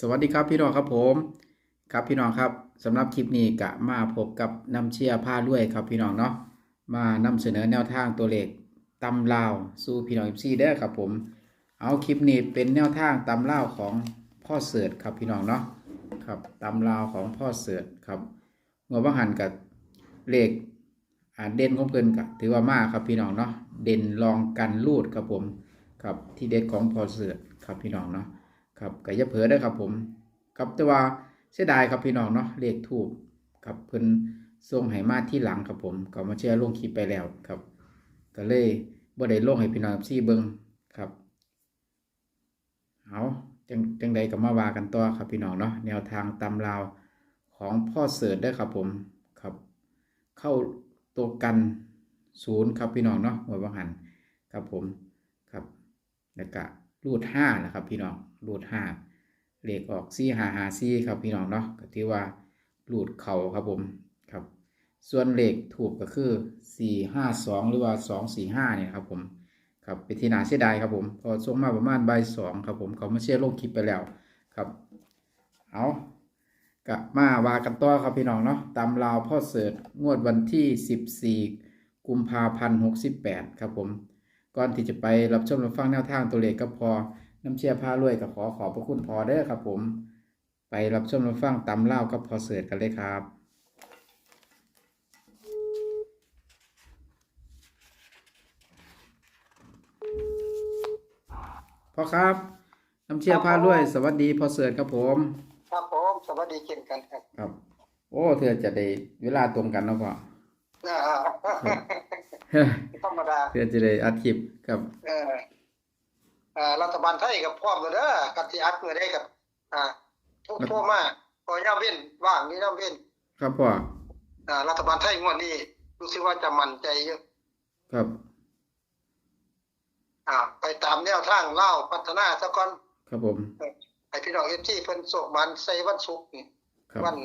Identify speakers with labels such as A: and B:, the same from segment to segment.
A: สวัสดีครับพี่น้องครับผม ครับพี่น้องครับสำหรับคลิปนี้กะมาพบกับน้ำเชียร์ผ้าลวยครับพี่น้องเนาะมานำเสนอแนวทางตัวเลขตำลาวสู่พี่น้องซีเด้ครับผม เอาคลิปนี้เป็นแนวทางตำลาวของพ่อเสิร์ตครับพี่น้องเนาะครับตำลาวของพ่อเสิร์ตครับงวดว่าหันกับเลขอ่าเด่นของเพิ่นกะถือว่ามากครับพี่น้องเนาะเด่นรองกันรูดครับผมครับที่เด็ดของพ่อเสิร์ตครับพี่น้องเนาะ ครับก็อย่าเผลอได้ครับผม ครับแต่ว่าเสียดายครับพี่น้องเนาะเลขถูกครับเพิ่นส่งให้มาที่หลังครับผมก็มาแชร์ลงคลิปไปแล้วครับก็เลยบ่ได้ลงให้พี่น้องซี่เบิงครับเอาจังจังใดก็มาว่ากันต่อครับพี่น้องเนาะแนวทางตำราวของพ่อเสิร์ชได้ครับผมครับ เข้าตัวกันศูนย์ครับพี่น้องเนาะหัวบังหันครับผมครับแล้วก็รูดห้านะครับพี่น้อง รูดห้าเลขออกซี่หาหาซี่ครับพี่น้องเนาะก็ถือว่ารูดเข่าครับผมครับ ส่วนเลขถูกก็คือสี่ห้าสองหรือว่าสองสี่ห้าเนี่ยครับผมครับเป็นที่น่าเสียดายครับผมพอส่งมาประมาณใบสองครับผมเขาไมาเชื่อลงคลิปไปแล้วครับเอากลับมาวากันต่อครับพี่น้องเนาะตามราวพ่อเสิร์ตงวดวันที่สิบสี่กุมภาพันธ์หกสิบแปดครับผม ก่อนที่จะไปรับชมรับฟังแนวทางตัวเลขก็พอ น้ำเชียร์พารวยก็ขอขอบพระคุณพอเด้อครับผม ไปรับชมรับฟังตำเล่ากับพอเสิร์ตกันเลยครับพอครับ น้ำเชียร์พารวย สวัสดีพอเสิร์ตครับผม
B: ครับผมสวัสดีเช่นกันครับ
A: ครับ โอ้เธอจะได้เวลาตรงกันเนาะพ่อ
B: อ่าธรรมดา
A: เธอจะได้อัดคลิปครับ
B: เอออ่า รัฐบาลไทยกับพร้อมแล้วเด้อกับที่อัดเมื่อได้กับอ่าทุกทั่วมาพอย่าเว้นว่างนี่ย่าเว้น
A: ครับพ่อ
B: อ่ารัฐบาลไทยงวดนี้รู้สึกว่าจะมั่นใจเยอะ
A: ครับ
B: อ่า ไปตามแนวทางเล่าวพัฒนาซะก่อน
A: ครับผม
B: ให้พี่น้องเอฟซีเพิ่นโศกมันใส่วันศุกร์นี่
A: ครับ
B: วัน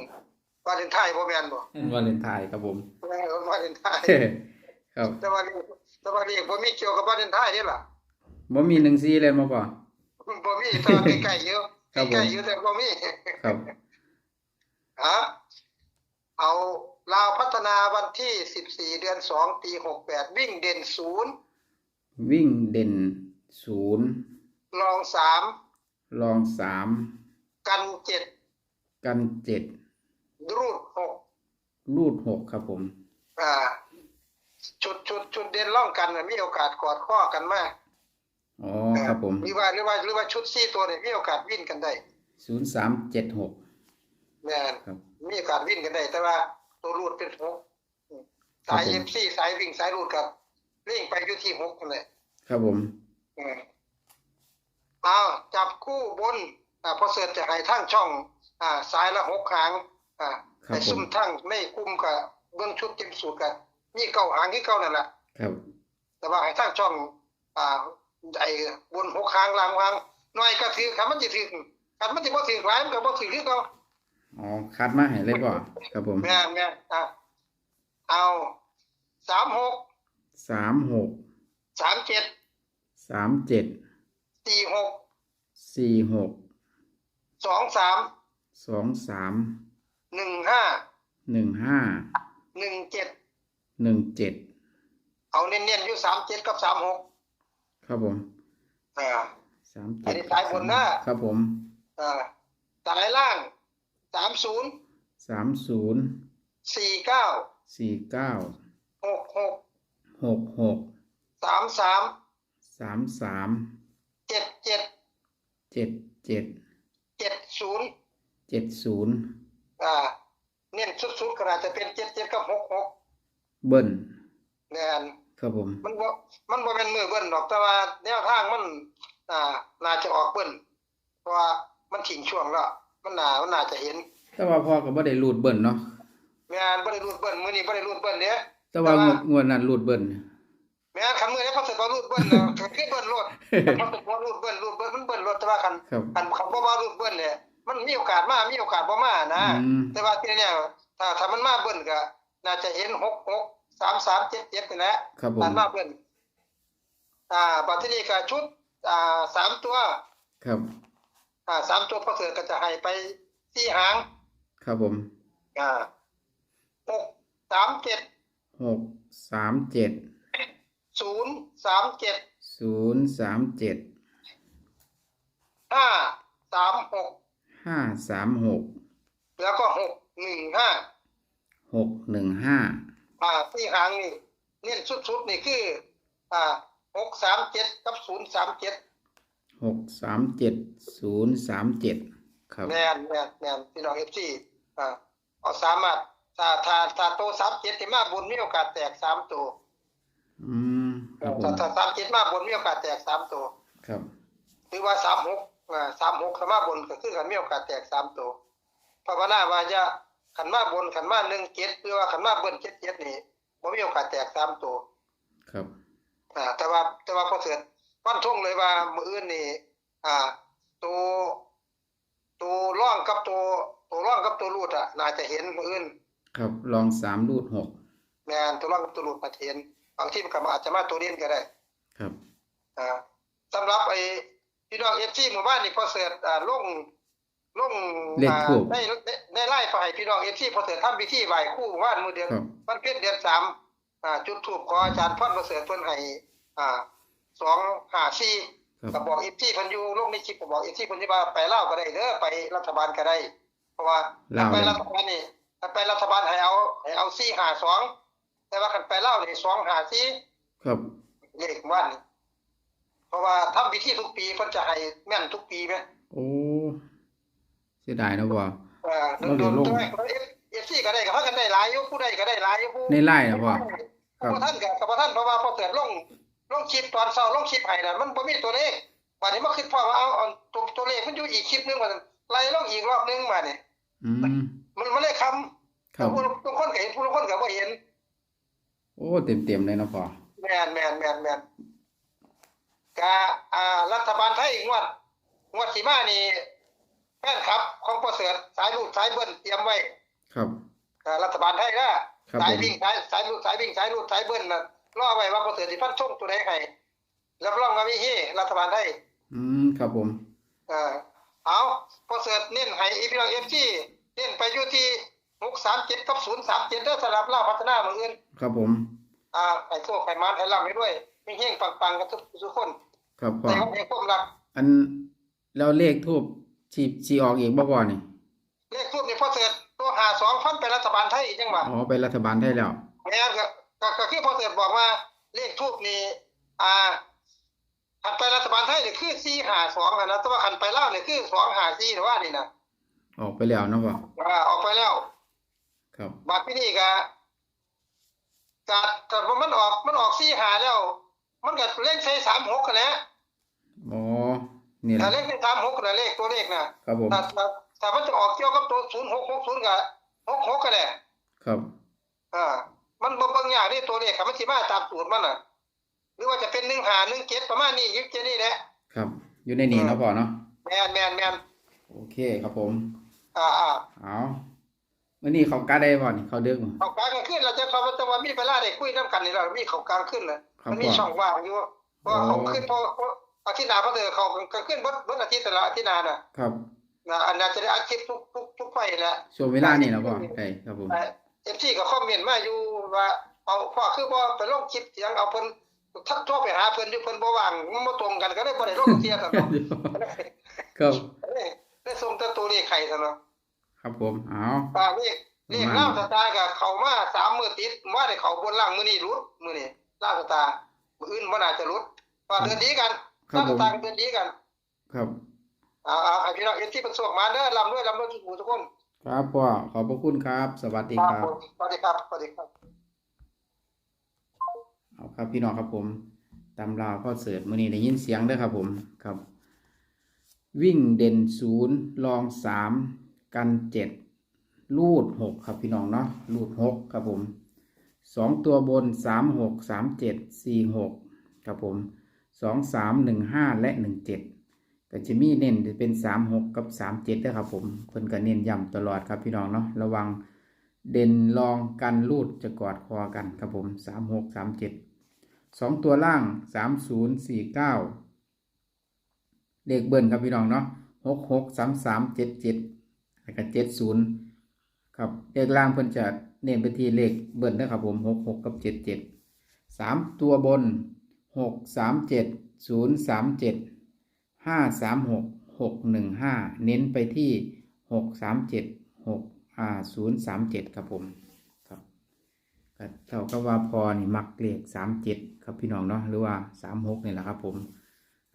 B: วาเลนไทน์บ่แม่นบ่
A: วาเลนไทน์ครับผม
B: เออวาเลนไทน์
A: ครับ
B: แต่ว่านี่แต่ว่านี่บ่มีเกี่ยวกับวาเลนไทน์นี่ล่ะ
A: บ่มีหนึ่งซีเลยมาป่ะ
B: บ่มีแต่ว่าใกล้ๆอยู่
A: ครับผม
B: ใกล้ๆอยู่แต่บ่มี
A: ครับ
B: ฮะเอาลาวพัฒนาวันที่14เดือน2ปี68วิ่งเด่นศูนย์
A: วิ่งเด่นศูนย์
B: รอง
A: รองสาม
B: 3กัน
A: กันเจ็ด
B: 7รูด
A: รูดหกครับผม
B: 6อ่า ชุดชุดชุดเด่นร่องกันน่ะมีโอกาสกอดข้อกันมาก
A: อ๋อครับผม
B: หรือว่าหรือว่าหรือว่าชุด4ตัวเนี่ยมีโอกาสวิ่งกันได้
A: ศูนย์สามเจ็ดหก
B: แม่น
A: ครับ
B: มีโอกาสวิ่งกันได้ แต่ว่าตัวรูดเป็นหกสาย
A: ครับผม
B: MC สายวิ่งสายรูดกับวิ่งไปอยู่ที่6นั่นแหละ
A: ครับผม
B: อืมเอาจับคู่บนอ่าพอเสิร์ชจะให้ทั้งช่อง อ่า สายละหกหาง อ่า
A: ครับ
B: ไอ้
A: ผ
B: ซุ่
A: ม
B: มทั้งไม่คุ้มกับเบื้องชุดเต็มสูตรกันมีเก้าหางที่เก้านั่นแหละ
A: ครับ
B: แต่ว่าให้ทั้งช่อง อ่า ไอ้บนหกหางล่างหางน้อยก็ถือคันมันจะถือคันมันจะบ่ถือหลายมันก็บ่ถือคือเก่า
A: อ๋อคัดมาให้เลยป่ะครับผม
B: แม่นแม่นอะเอาสามหก
A: สามหก
B: สามเจ็ด
A: สามเจ็ด
B: สี่หก
A: สี่หก
B: สองสาม
A: สองสาม
B: หนึ่งห้า
A: หนึ่งห้า
B: หนึ่งเจ็ด
A: หนึ่งเจ็ด
B: เอาเน้นๆอยู่สามเจ็ดกับสามหก
A: ครับผม
B: อ่า
A: สาม
B: อั
A: เจ็
B: น
A: ด
B: นี้สายบนนะ
A: ครับผม
B: อ่าสายล่างสามศูนย์
A: สามศูนย์
B: สี่เก้า
A: สี่เก้า
B: หกหก
A: หกหก
B: สามสาม
A: สามสาม
B: เจ็ดเจ็ด
A: เจ็ดเจ็ด
B: เจ็ดศูนย์
A: เจ็ดศูนย์
B: อ่าเน้นสุดๆก็อาจจะเป็นเจ็ดเจ็ดกับหกหก
A: เบิ้ล
B: แน่น
A: ครับผม
B: มันบ่มันบ่เป็นมือเบิ้ลหรอกแต่ว่าแนวทางมัน อ่า น่าจะออกเบิ้ลเพราะว่ามันทิ้งช่วงแล้วมันน่ามันน่าจะเห็น
A: แต่ว่าพ่อก็บ่ได้รูดเบิ้ลเนาะ
B: แม่นบ่ได้รูดเบิ้ลมื้อนี้บ่ได้รูดเบิ้ลเด้
A: แต่ว่างวดงวดนั้นรูดเบิ้ล
B: แม่นคันมื้อนี้เขาสิบ่รูดเบิ้ลแล้วก็คือเบิ้ลโลดมันสิบ่รูดเบิ้ลรูดเบิ้ลมันเบิ้ลโลดแต่ว่าคัน
A: ครับ
B: คันคันบ่ว่ารูดเบิ้ลเนี่ยมันมีโอกาสมา มีโอกาสบ่มานะ
A: อืม
B: แต่ว่าทีเนี้ยถ้าถ้ามันมาเบิ้ลก็น่าจะเห็น6 6 3 3 7 7นี่แหละ
A: ครับผม
B: ตามมาเบิ้ลอ่าบัดทีนี้ก็ชุด อ่าสามตัว
A: ครับ
B: อ่าสามตัวพอเสือก็จะให้ไปสี่หาง
A: ครับผม
B: อ่าหกสามเจ็ด
A: หกสามเจ็ด
B: ศูนย์สามเจ็ด
A: ศูนย์สามเจ็ด
B: ห้าสามหก
A: ห้าสามหก
B: แล้วก็หกหนึ่งห้า
A: หกหนึ่งห้า
B: อ่าที่หางนี่เน้นสุดๆนี่คืออ่าหกสามเจ็ดกับศูนย์สามเจ็ด
A: หกสามเจ็ดศูนย์สามเจ็ดครับ
B: แน่นแน่นแน่นพี่น้องเอฟซีอ่าเอาสามารถถ้าถ้าถ้าโตสามเจ็ดที่มาบนมีโอกาสแตกสามตัว
A: อืมครับผม
B: ถ้าถ้าสามเจ็ดมาบนมีโอกาสแตกสามตัว
A: ครับ
B: หรือว่าสามหกอ่าสามหกขันมาบนก็คือขันมีโอกาสแตกสามตัวภาวนาว่าจะ ขันมาบนขันมาหนึ่งเจ็ดหรือว่าขันมาเบิ้ลเจ็ดเจ็ดนี่บ่มีโอกาสแตกสามตัว
A: ครับ
B: อ่า แต่ว่าแต่ว่าพอเสือฟันทงเลยว่ามืออื่นนี่ อ่า ตัวตัวร่องกับตัวตัวร่องกับตัวรูดอะน่าจะเห็นมืออื่น
A: ครับลองสามรูดหก
B: แมนตัวร่องกับตัวรูดมาเห็นบางที่มันก็อาจจะมาตัวเด่นก็ได้
A: ครับ
B: อ่าสำหรับไอ้พี่น้องเอฟซีหมู่บ้านนี่พอเสืออ่าลง ลง
A: เลข
B: อ่า
A: ทูบ
B: ได้ได้ได้ไล่ฝ่ายพี่น้องเอฟซีพอเสือทำพิธีไหว้ครู่ว่านมือเดือน
A: ครับ
B: วันเพ็ญเดือนสามอ่า จุดถูกขออาจารย์พ่อนประเสริฐเพิ่นให้อ่าสองห้าสี่
A: ครับ
B: ก็บอกอีกที่เพันอยูโลกในคลิปก็บอกอีกที่เพันที่ว่าไปเล่าวก็ได้เด้อไปรัฐบาลก็ได้ เพราะว่าถ้าไปรัฐบาลนี่ถ้าไปรัฐบาลให้เอาให้เอาสี่หาสองแต่ว่าคันไปเล่าวนี่สองหาสี่
A: ครับ
B: เลขวันนี่เพราะว่าทำพิธีทุกปีเพิ่นจะให้แม่นทุกปีไหม
A: โอ้ เสียดายนะพ่อ
B: เอ่า
A: เรา
B: โด
A: เดี๋ยวนลง
B: ๆตัวเอฟซีก็ได้ก็พากันได้หลายอยู่ผู้ใดก็ได้หลายอยู่ผู้
A: ในไล่นะพ่อครับ
B: ผู้ท่านกับกับท่านเพราะว่าพอเกิดลงลงคลิปตอนเช้าลงคลิปให้น่ะมันบ่มีตัวเลขวันนี้มาคิดพอว่าเอาเอาตัวตัวเลขมันอยู่อีกคลิปหนึงว่าซั่นไล่ลงอีกรอบหนึงมาเนี่ย
A: อืม
B: มันมันเลยคำ
A: ครับ
B: ผู้ทุกคนก็เห็นผู้ทุกคนก็บ่เห็น
A: โอ้เต็มเต็มๆเลยนะพ่อ
B: แม่นแม่นแม่นแม่นกาอ่ารัฐบาลไทยงวดงวดสิมานี่ แฟนครับ ของประเสริฐสายลูดสายเบิ้ลเตรียมไว้
A: ครับ
B: อ่ารัฐบาลไทยนะครับสาย
A: ผม
B: วิ่งสายสายลูดสายวิ่งสายลูดสายเบิ้ลน่ะรอไว้ว่าประเสริฐสิพันช่งตัวใดให้รับรองว่ามีเฮรัฐบาลไทย
A: อืมครับผม
B: เออเอาประเสริฐเน้นให้อีพีน้องเอฟซีเน้นไปอยู่ที่637กับ037เด้อสำหรับลาวพัฒนาเมืองอื่น
A: ครับผม
B: อ่าไอ้โซ่ไข่มันไอ้ล่ำให้ด้วยมีเฮงปังๆกันทุกทุกคน
A: ครับพ่อ
B: แต่เขาเองความรัก
A: อันแล้วเลขทูบ ชีชีออกอีกบ่พ่อนี่
B: เลขทูบนี่พอเสร็จตัวหาสองพันไปรัฐบาลไทยอีกจังหวะ
A: อ๋อไปรัฐบาลไทยแล้ว
B: แม่นก็ก็ก็คือพอเสร็จบอกว่าเลขทูบนี่อ่าคันไปรัฐบาลไทยนี่คือสี่หาสองนะแต่ว่าคันไปลาวนี่คือสองหาสี่หรือว่านี่นะ
A: ออกไปแล้วเนาะพ่อ
B: อ่าออกไปแล้ว
A: ครับ
B: บัดที่นี่ก็ก็แต่ว่ามันออกมันออกสี่หาแล้ว มันก็เลขใช้สามหกกันแหละ
A: อ๋อ นี่แห
B: แต่
A: ละ
B: เลขใช้สามหกนะเลขตัวเลขนะครับ
A: ผม
B: แต่แต่แต่มันจะออกเกี่ยวกับตัวศูนย์หกหกศูนย์กับหกหกกันแหละ
A: ครับ
B: อ่ามันบ่เบิ่งยากนี่ตัวเลขครับมันสิมาตามสูตรมันน่ะ หรือว่าจะเป็น1 5 1 7ประมาณนี้อยู่แค่นี้แหละ
A: ครับ อยู่ในนี้เนาะพ่อเนาะ
B: แม่นแม่นแม่น
A: โอเคครับผม
B: อ่าอ่า
A: เอามื่อนี้เขากล้าได้บ่นี่เขาเดือกบ่
B: เอากลางคืนเราจะเขาจะว่ามีเวลาได้คุยนํกันนี่ล่ะมีเขากลางคืนน่ะ
A: ครับ
B: มันมี
A: พ่อ
B: ช่องว่างอยู่เพราะว่า
A: โอ้
B: เขาขึ้นเพราะเพราะ อาทิตย์หน้าเพราะเธอเขากลางคืนเบิดเบิดอาทิตย์แต่ละอาทิตย์หน้าน่ะ
A: ครับ
B: นะอันนั้นจะได้อาทิตย์ทุกทุกทุกไฟแหละ
A: ช่วงเวลานี่นะพ่อได้ครับผม
B: เอฟซีก็คอมเมนต์มาอยู่ว่าเอาพ่อคือบ่ไปลงคลิปเสียงเอาเพิ่นทักโทรไปหาเพิ่นอยู่เพิ่นบ่ว่างมันบ่ตรงกันก็เลยบ่ได้ลงเสียซั่นเนาะ
A: ครับ
B: ได้ส่งแต่ตัวเลขไข่ซะเนาะ
A: ครับผมเอา
B: อ่าเลขเลขล่าวสตาร์ก็เข้ามาสามมื้อติดว่าได้เข้าบนล่างมื้อนี้รุดมื้อนี้ล่าวสตาร์มื้ออื่นบ่น่าจะรุดว่าเดือนดีกัน
A: ครับ
B: ล่าว
A: ผ
B: ส
A: ม
B: ตาร์เดือนดีกัน
A: ครับ
B: อ่าอ่าให้พี่น้องเอฟซีเพิ่นส่งมาเด้อร่ำรวยร่ำรวยทุกผู้ทุกคน
A: ครับพ่อขอบพระคุณครับ สวัสดีครับ
B: ผมสวัสดีครับสวัสดีครับ
A: เอาครับพี่น้องครับผมตำราพ่อเสิร์ตมื่อนี้ได้ยินเสียงเด้อครับผมครับ วิ่งเด่นศูนย์รองสามกันเจ็ดลูดหกครับพี่น้องเนาะลูดหกครับผมสองตัวบนสามหกสามเจ็ดสี่หกครับผม สองสามหนึ่งห้าและหนึ่งเจ็ดก็จะมีเน้นจะเป็นสามหกกับสามเจ็ดด้วยครับผมเพิ่นก็เน้นย้ำตลอดครับพี่น้องเนาะระวังเด่นรองกันลูดจะกอดคอกันครับผมสามหกสามเจ็ดสองตัวล่างสามศูนย์สี่เก้าเลขเบิ้ลครับพี่น้องเนาะหกหกสามสามเจ็ดเจ็ดแล้วก็เจ็ดศูนย์ครับเลขล่างเพิ่นจะเน้นไปที่เลขเบิ้ลนะครับผมหกหกกับเจ็ดเจ็ดสามตัวบน หกสามเจ็ดศูนย์สามเจ็ดห้าสามหกหกหนึ่งห้าเน้นไปที่หกสามเจ็ดหกอ่าศูนย์สามเจ็ดครับผมครับก็เท่ากับว่าพอนี่มักเลขสามเจ็ดครับพี่น้องเนาะหรือว่าสามหกนี่แหละครับผม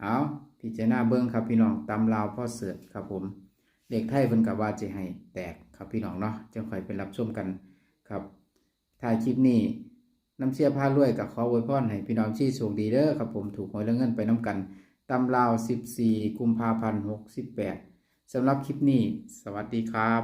A: เอาพิจารณาเบิ้งครับพี่น้องตำลาวพ่อเสือครับผมเด็กไทยเพิ่นกับว่าจะให้แตกครับพี่น้องเนาะจังค่อยไปรับชมกันครับถ่ายคลิปนี้ น้ำเชียผ้ารวยกับขออวยพรให้พี่น้องที่โชคดีเด้อครับผมถูกหวยแล้วเงินไปน้ำกันตำราว 14 กุมภาพันธ์ 68สำหรับคลิปนี้ สวัสดีครับ